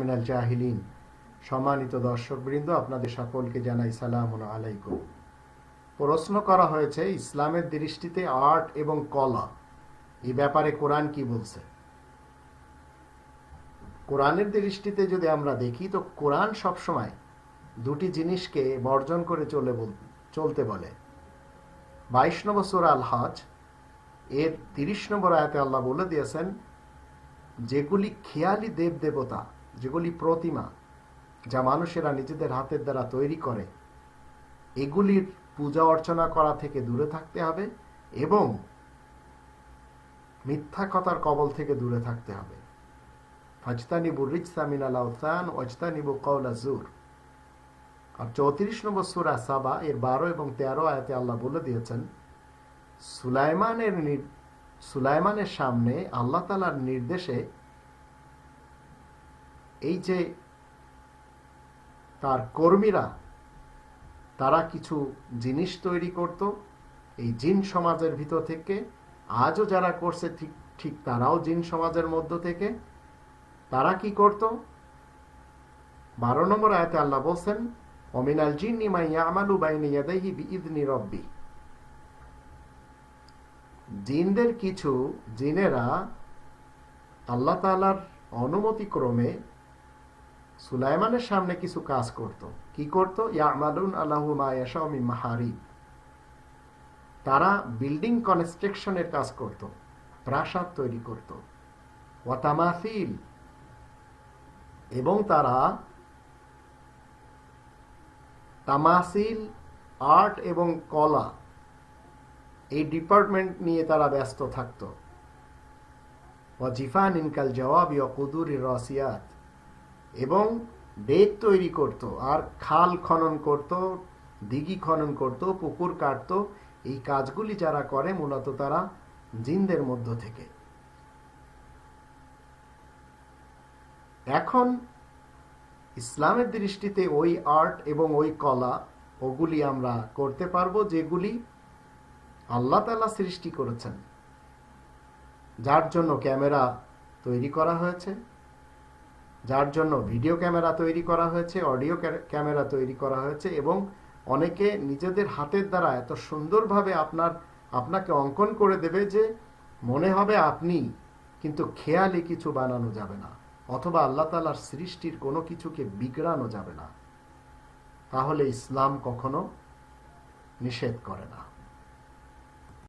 মিনাল জাহিলিন। সম্মানিত দর্শকবৃন্দ, আপনাদের সকলকে জানাই সালাম আলাইকুম। প্রশ্ন করা হয়েছে, ইসলামের দৃষ্টিতে আর্ট এবং কলা এই ব্যাপারে কোরআন কি বলছে? কোরআনের দৃষ্টিতে যদি আমরা দেখি, তো কোরআন সবসময় দুটি জিনিসকে বর্জন করে চলে চলতে বলে। বাইশ নম্বর সুরা আল হজ এর তিরিশ নম্বর আয়াতে আল্লাহ বলে দিয়েছেন যেগুলি খেয়ালি দেব দেবতা যেগুলি প্রতিমা, যা মানুষেরা নিজেদের হাতের দ্বারা তৈরি করে, এগুলির পূজা অর্চনা করা থেকে দূরে থাকতে হবে এবং মিথ্যা কথার কবল থেকে দূরে থাকতে হবে। ফাজতানিবু রিজসা মিনাল আওসান ওয়াজতানিবু কওলা জুর আর চৌত্রিশ নম্বর সুরা সাবা, এর বারো এবং তেরো আয়াতে আল্লাহ বলে দিয়েছেন, সুলাইমানের নির- সুলাইমানের সামনে আল্লাহ তালার নির্দেশে এই যে তার কর্মীরা, তারা কিছু জিনিস তৈরি করত, এই জিন সমাজের ভিতর থেকে, আজও যারা করছে ঠিক ঠিক তারাও জিন সমাজের মধ্য থেকে, তারা কি করত? বারো নম্বর আয়াতে আল্লাহ বলছেন অমিনাল জিন্নি মাইয়া আমালু বাইনি ইয়াদাইহি বিইদনি রব্বি। জিনদের কিছু জিনেরা আল্লাহ তালার অনুমতি ক্রমে সুলাইমানের সামনে কিছু কাজ করত। কি করত? ইয়ামালুন আল্লাহু মায়াশামি মাহারি তারা বিল্ডিং কনস্ট্রাকশনের কাজ করত, প্রাসাদ তৈরি করত ওয়াতামাফিল এবং তারা তামাসিল, আর্ট এবং কলা এই ডিপার্টমেন্ট নিয়ে তারা ব্যস্ত থাকত। ওয়াজিফান ইনকাল জবাব কুদুর রসিয়াত। এবং ডেক তৈরি করত, আর খাল খনন করত, দিঘি খনন করত, পুকুর কাটত। এই কাজগুলি যারা করে, মূলত তারা জিনদের মধ্য থেকে। এখন ইসলামের দৃষ্টিতে ওই আর্ট এবং ওই কলা, ওগুলি আমরা করতে পারব, যেগুলি আল্লাহ তালা সৃষ্টি করেছেন, যার জন্য ক্যামেরা তৈরি করা হয়েছে, যার জন্য ভিডিও ক্যামেরা তৈরি করা হয়েছে, অডিও ক্যামেরা তৈরি করা হয়েছে এবং অনেকে নিজেদের হাতের দ্বারা এত সুন্দরভাবে আপনার, আপনাকে অঙ্কন করে দেবে যে মনে হবে আপনি কিন্তু খেয়ালি কিছু বানানো যাবে না অথবা আল্লাহ তালার সৃষ্টির কোনো কিছুকে বিগড়ানো যাবে না। তাহলে ইসলাম কখনো নিষেধ করে না।